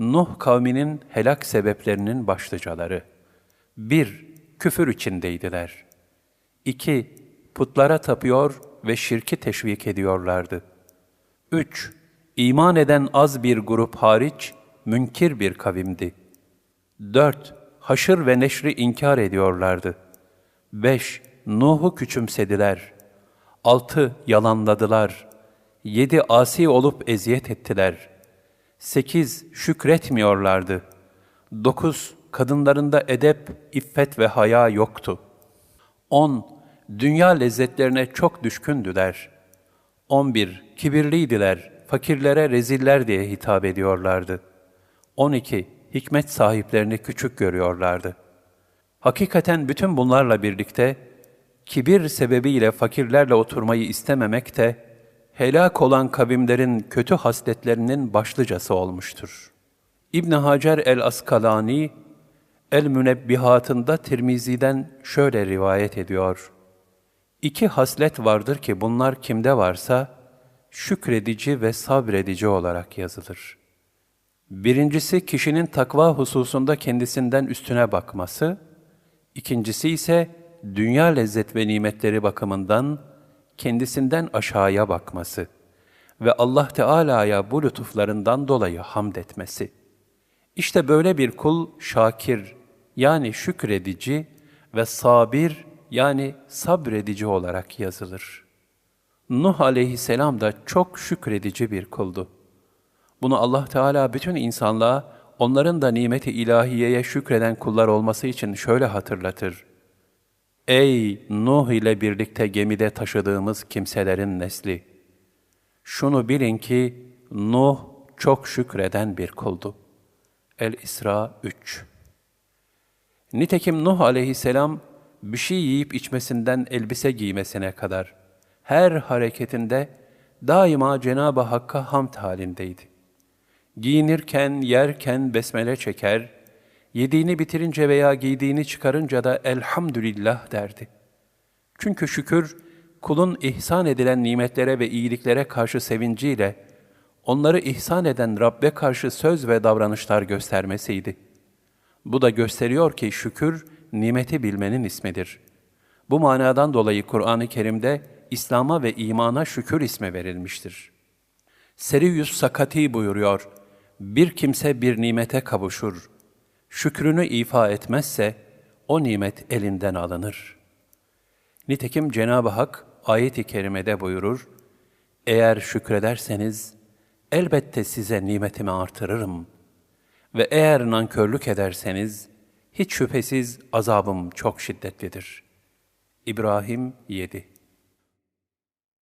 Nuh kavminin helak sebeplerinin başlıcaları. 1. Küfür içindeydiler. 2. Putlara tapıyor ve şirki teşvik ediyorlardı. 3. İman eden az bir grup hariç münkir bir kavimdi. 4. Haşır ve neşri inkar ediyorlardı. 5. Nuh'u küçümsediler. 6. Yalanladılar. 7. Asi olup eziyet ettiler. 8. Şükretmiyorlardı. 9. Kadınlarında edep, iffet ve haya yoktu. 10. Dünya lezzetlerine çok düşkündüler. 11. Kibirliydiler, fakirlere reziller diye hitap ediyorlardı. 12. Hikmet sahiplerini küçük görüyorlardı. Hakikaten bütün bunlarla birlikte, kibir sebebiyle fakirlerle oturmayı istememek de, helak olan kavimlerin kötü hasletlerinin başlıcası olmuştur. İbn Hacer el-Askalani, El-Münebbihatında Tirmizi'den şöyle rivayet ediyor. İki haslet vardır ki bunlar kimde varsa, şükredici ve sabredici olarak yazılır. Birincisi kişinin takva hususunda kendisinden üstüne bakması, ikincisi ise dünya lezzet ve nimetleri bakımından kendisinden aşağıya bakması ve Allah Teala'ya bu lütuflarından dolayı hamd etmesi. İşte böyle bir kul şakir yani şükredici ve sabir yani sabredici olarak yazılır. Nuh aleyhisselam da çok şükredici bir kuldu. Bunu Allah Teala bütün insanlığa onların da nimeti ilahiyeye şükreden kullar olması için şöyle hatırlatır. Ey Nuh ile birlikte gemide taşıdığımız kimselerin nesli! Şunu bilin ki Nuh çok şükreden bir kuldu. El-İsra 3 Nitekim Nuh aleyhisselam bir şey yiyip içmesinden elbise giymesine kadar her hareketinde daima Cenab-ı Hakk'a hamd halindeydi. Giyinirken, yerken besmele çeker, yediğini bitirince veya giydiğini çıkarınca da elhamdülillah derdi. Çünkü şükür, kulun ihsan edilen nimetlere ve iyiliklere karşı sevinciyle, onları ihsan eden Rabbe karşı söz ve davranışlar göstermesiydi. Bu da gösteriyor ki şükür, nimeti bilmenin ismidir. Bu manadan dolayı Kur'an-ı Kerim'de İslam'a ve imana şükür ismi verilmiştir. Seriyus Sakati buyuruyor, bir kimse bir nimete kavuşur, şükrünü ifa etmezse o nimet elinden alınır. Nitekim Cenab-ı Hak ayet-i kerimede buyurur, eğer şükrederseniz elbette size nimetimi artırırım ve eğer nankörlük ederseniz hiç şüphesiz azabım çok şiddetlidir. İbrahim 7